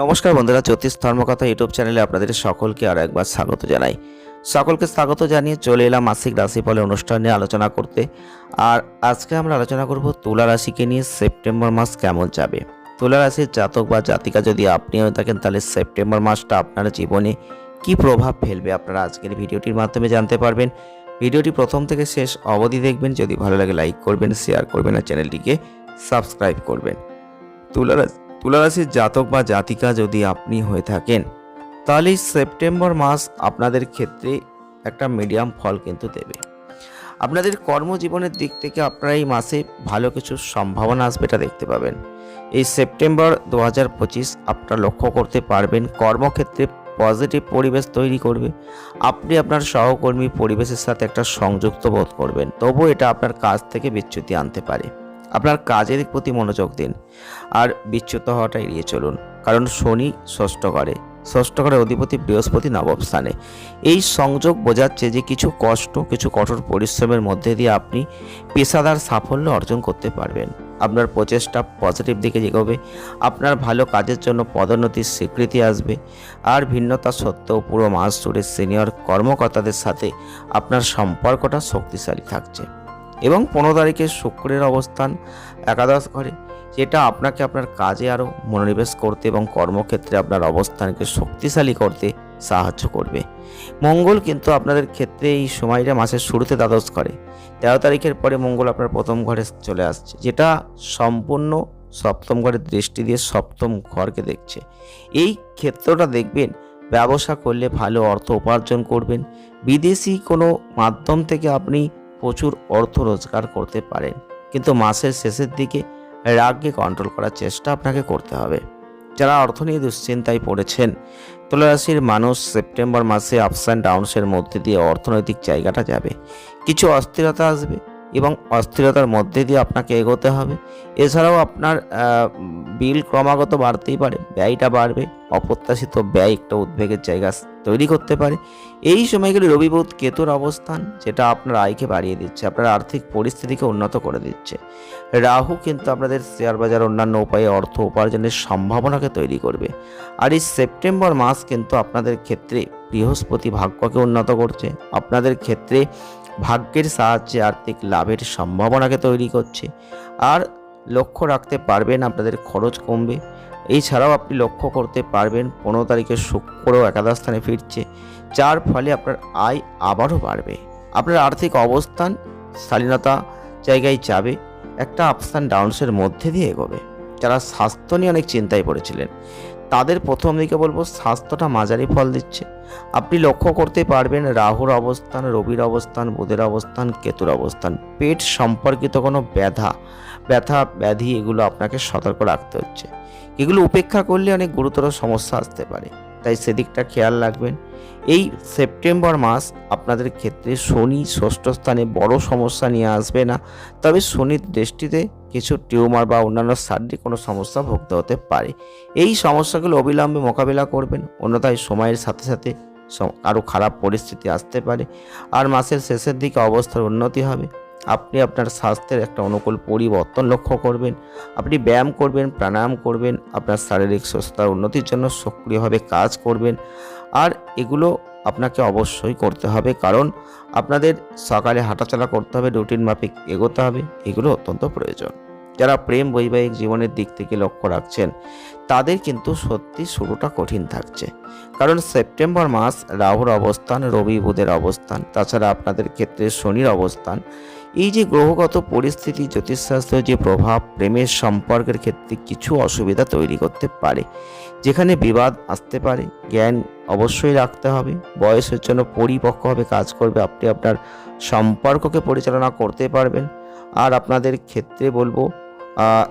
নমস্কার বন্ধুরা, জ্যোতিষ ধর্মকথা ইউটিউব চ্যানেলে আপনাদের সকলকে আর একবার স্বাগত জানাই। সকলকে স্বাগত জানিয়ে চলে এলাম মাসিক রাশিফলের অনুষ্ঠান নিয়ে আলোচনা করতে। আর আজকে আমরা আলোচনা করব তুলা রাশিকে নিয়ে সেপ্টেম্বর মাস কেমন যাবে। তুলা রাশির জাতক বা জাতিকা যদি আপনি হয়ে থাকেন, তাহলে সেপ্টেম্বর মাসটা আপনার জীবনে কি প্রভাব ফেলবে আপনারা আজকের ভিডিওটির মাধ্যমে জানতে পারবেন। ভিডিওটি প্রথম থেকে শেষ অবধি দেখবেন, যদি ভালো লাগে লাইক করবেন, শেয়ার করবেন আর চ্যানেলটিকে সাবস্ক্রাইব করবেন। তুলা রাশি তুলারাশির জাতক বা জাতিকা যদি আপনি হয়ে থাকেন, তাহলে সেপ্টেম্বর মাস আপনাদের ক্ষেত্রে একটা মিডিয়াম ফল কিন্তু দেবে। আপনাদের কর্মজীবনের দিক থেকে আপনারা এই মাসে ভালো কিছু সম্ভাবনা আসবে এটা দেখতে পাবেন। এই সেপ্টেম্বর দু হাজার পঁচিশ আপনারা লক্ষ্য করতে পারবেন, কর্মক্ষেত্রে পজিটিভ পরিবেশ তৈরি করবে। আপনি আপনার সহকর্মী পরিবেশের সাথে একটা সংযুক্ত বোধ করবেন, তবুও এটা আপনার কাজ থেকে বিচ্যুতি আনতে পারে। আপনার কাজের প্রতি মনোযোগ দিন আর বিচ্যুত হওয়াটা এড়িয়ে চলুন। কারণ শনি ষষ্ঠ করে। ষষ্ঠ করে অধিপতি বৃহস্পতি নবম স্থানে। এই সংযোগ বোঝাচ্ছে যে কিছু কষ্ট, কিছু কঠোর পরিশ্রমের মধ্যে দিয়ে আপনি পেশাদার সাফল্য অর্জন করতে পারবেন। আপনার প্রচেষ্টা পজিটিভ দিকে এগোবে। আপনার ভালো কাজের জন্য পদোন্নতির স্বীকৃতি আসবে। আর ভিন্নতা সত্ত্বেও পুরো মাস জুড়ে সিনিয়র কর্মকর্তাদের সাথে আপনার সম্পর্কটা শক্তিশালী থাকছে। এবং পনেরো তারিখে শুক্রের অবস্থান একাদশ ঘরে, যেটা আপনাকে আপনার কাজে আরও মনোনিবেশ করতে এবং কর্মক্ষেত্রে আপনার অবস্থানকে শক্তিশালী করতে সাহায্য করবে। মঙ্গল কিন্তু আপনাদের ক্ষেত্রে এই সময়টা মাসের শুরুতে দ্বাদশ করে তেরো তারিখের পরে মঙ্গল আপনার প্রথম ঘরে চলে আসছে, যেটা সম্পূর্ণ সপ্তম ঘরের দৃষ্টি দিয়ে সপ্তম ঘরকে দেখছে। এই ক্ষেত্রটা দেখবেন, ব্যবসা করলে ভালো অর্থ উপার্জন করবেন, বিদেশি কোনো মাধ্যম থেকে আপনি প্রচুর অর্থ রোজগার করতে পারেন। কিন্তু মাসের শেষের দিকে রাগকে কন্ট্রোল করার চেষ্টা আপনাকে করতে হবে। যারা অর্থ নিয়ে দুশ্চিন্তায় পড়েছেন, তুলারাশির মানুষ সেপ্টেম্বর মাসে আপস অ্যান্ড ডাউনসের মধ্যে দিয়ে অর্থনৈতিক জায়গাটা যাবে। কিছু অস্থিরতা আসবে এবং অস্থিরতার মধ্যে দিয়ে আপনাকে এগোতে হবে। এছাড়াও আপনার বিল ক্রমাগত বাড়তেই পারে, ব্যয়টা বাড়বে, অপ্রত্যাশিত ব্যয় একটা উদ্বেগের জায়গা তৈরি করতে পারে। এই সময়গুলি রবি বুধ কেতুর অবস্থান, যেটা আপনার আয়কে বাড়িয়ে দিচ্ছে, আপনার আর্থিক পরিস্থিতিকে উন্নত করে দিচ্ছে। রাহু কিন্তু আপনাদের শেয়ার বাজার অন্যান্য উপায়ে অর্থ উপার্জনের সম্ভাবনাকে তৈরি করবে। আর এই সেপ্টেম্বর মাস কিন্তু আপনাদের ক্ষেত্রে বৃহস্পতি ভাগ্যকে উন্নত করছে। আপনাদের ক্ষেত্রে ভাগ্যের সাহায্যে আর্থিক লাভের সম্ভাবনাকে তৈরি করছে। আর লক্ষ্য রাখতে পারবেন আপনাদের খরচ কমবে। এছাড়াও আপনি লক্ষ্য করতে পারবেন পনেরো তারিখে শুক্র একাদশ স্থানে ফিরছে, যার ফলে আপনার আয় আবারও বাড়বে। আপনার আর্থিক অবস্থান শালীনতা জায়গায় যাবে, একটা আপস অ্যান্ড ডাউনসের মধ্যে দিয়ে এগোবে। যারা স্বাস্থ্য নিয়ে অনেক চিন্তায় পড়েছিলেন, তাদের প্রথম দিকে বলব স্বাস্থ্যটা মাঝারি ফল দিচ্ছে। আপনি লক্ষ্য করতে পারবেন রাহুর অবস্থান, রবির অবস্থান, বুধের অবস্থান, কেতুর অবস্থান, পেট সম্পর্কিত কোনো ব্যাধা ব্যথা, ব্যাধি এগুলো আপনাকে সতর্ক রাখতে হচ্ছে। এগুলো উপেক্ষা করলে অনেক গুরুতর সমস্যা আসতে পারে। তাই সেদিকটা খেয়াল রাখবেন। এই সেপ্টেম্বর মাস আপনাদের ক্ষেত্রে শনি ষষ্ঠ স্থানে বড় সমস্যা নিয়ে আসবে না, তবে শনির দৃষ্টিতে কিছু টিউমার বা অন্যান্য শারীরিক কোনো সমস্যা ভুগতে হতে পারে। এই সমস্যাগুলো অবিলম্বে মোকাবিলা করবেন, অন্যথায় সময়ের সাথে সাথে আরও খারাপ পরিস্থিতি আসতে পারে, আর মাসের শেষের দিকে অবস্থার উন্নতি হবে। আপনি আপনার স্বাস্থ্যের একটা অনুকূল পরিবর্তন লক্ষ্য করবেন। আপনি ব্যায়াম করবেন, প্রাণায়াম করবেন, আপনার শারীরিক সুস্থতার উন্নতির জন্য সক্রিয়ভাবে কাজ করবেন। আর এগুলো আপনাকে অবশ্যই করতে হবে। কারণ আপনাদের সকালে হাঁটাচলা করতে হবে, রুটিন মাফিক এগোতে হবে, এগুলো অত্যন্ত প্রয়োজন। যারা প্রেম বৈবাহিক জীবনের দিক থেকে লক্ষ্য রাখছেন, তাদের কিন্তু সত্যি শুরুটা কঠিন থাকছে। কারণ সেপ্টেম্বর মাস রাহুর অবস্থান, রবি বুধের অবস্থান, তাছাড়া আপনাদের ক্ষেত্রে শনির অবস্থান এই যে গ্রহগত পরিস্থিতি, জ্যোতিষশাস্ত্রের যে প্রভাব, প্রেমের সম্পর্কের ক্ষেত্রে কিছু অসুবিধা তৈরি করতে পারে, যেখানে বিবাদ আসতে পারে। জ্ঞান অবশ্যই রাখতে হবে। বয়সের জন্য পরিপক্কভাবে কাজ করবে, আপনি আপনার সম্পর্ককে পরিচালনা করতে পারবেন। আর আপনাদের ক্ষেত্রে বলব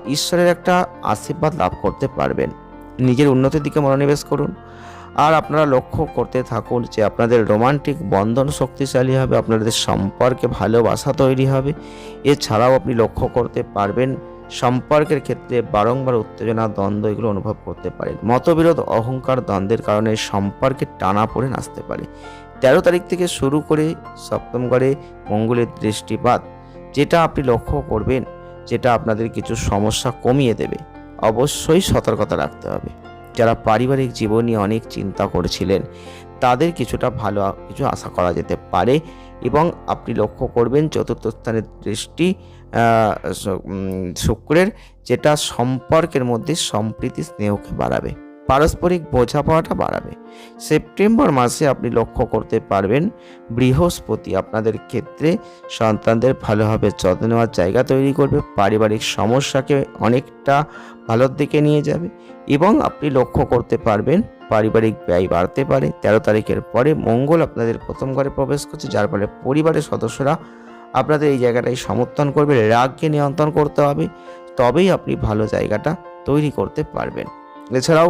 ঈশ্বরের একটা আশীর্বাদ লাভ করতে পারবেন। নিজের উন্নতির দিকে মনোনিবেশ করুন। আর আপনারা লক্ষ্য করতে থাকুন যে আপনাদের রোমান্টিক বন্ধন শক্তিশালী হবে, আপনাদের সম্পর্কে ভালোবাসা তৈরি হবে। এছাড়াও আপনি লক্ষ্য করতে পারবেন, সম্পর্কের ক্ষেত্রে বারংবার উত্তেজনা, দ্বন্দ্ব এগুলো অনুভব করতে পারেন। মতবিরোধ, অহংকার, দ্বন্দ্বের কারণে সম্পর্কে টানা পড়ে আসতে পারে। তেরো তারিখ থেকে শুরু করে সপ্তম ঘরে মঙ্গলের দৃষ্টিপাত, যেটা আপনি লক্ষ্য করবেন, যেটা আপনাদের কিছু সমস্যা কমিয়ে দেবে। অবশ্যই সতর্কতা রাখতে হবে। যারা পারিবারিক জীবন নিয়ে অনেক চিন্তা করছিলেন, তাদের কিছুটা ভালো কিছু আশা করা যেতে পারে এবং আপনি লক্ষ্য করবেন চতুর্থ স্থানের দৃষ্টি শুক্রের, যেটা সম্পর্কের মধ্যে সম্প্রীতি, স্নেহকে বাড়াবে। পারস্পরিক বোঝাপড়াটা বাড়াবে। সেপ্টেম্বর মাসে আপনি লক্ষ্য করতে পারবেন, বৃহস্পতি আপনাদের ক্ষেত্রে সন্তানদের ভালোভাবে যত্ন নেওয়ার জায়গা তৈরি করবে, পারিবারিক সমস্যাকে অনেকটা ভালোর দিকে নিয়ে যাবে এবং আপনি লক্ষ্য করতে পারবেন, পারিবারিক ব্যয় বাড়তে পারে। তেরো তারিখের পরে মঙ্গল আপনাদের প্রথম ঘরে প্রবেশ করছে, যার ফলে পরিবারের সদস্যরা আপনাদের এই জায়গাটাই সমর্থন করবে, রাগকে নিয়ন্ত্রণ করতে হবে, তবেই আপনি ভালো জায়গাটা তৈরি করতে পারবেন। এছাড়াও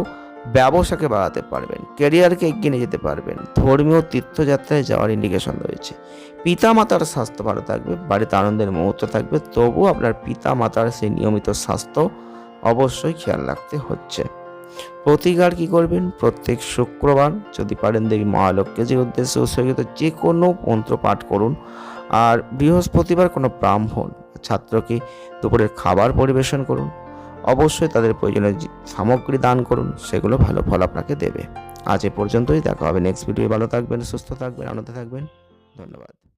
ব্যবসাকে বাড়াতে পারবেন ক্যারিয়ারকে এগিয়ে নিয়ে যেতে পারবেন। ধর্মীয় তীর্থযাত্রায় যাওয়ার ইন্ডিকেশন রয়েছে। পিতা মাতার স্বাস্থ্য ভালো থাকবে, বাড়িতে আনন্দের মুহূর্ত থাকবে, তবুও আপনার পিতা মাতার সেই নিয়মিত স্বাস্থ্য অবশ্যই খেয়াল রাখতে হচ্ছে। প্রতিকার কি করবেন? প্রত্যেক শুক্রবার, যদি পারেন দেবী মহালক্ষ্মীজির উদ্দেশ্যে উৎসর্গিত যে কোনো মন্ত্র পাঠ করুন। আর বৃহস্পতিবার কোনো ব্রাহ্মণ, ছাত্রকে দুপুরের খাবার পরিবেশন করুন। অবশ্যই তাদের প্রয়োজনীয় সামগ্রী দান করুন, সেগুলো ভালো ফল আপনাকে দেবে। আজ এ পর্যন্তই, দেখা হবে নেক্সট ভিডিও ভালো থাকবেন, সুস্থ থাকবেন, আনন্দে থাকবেন। ধন্যবাদ।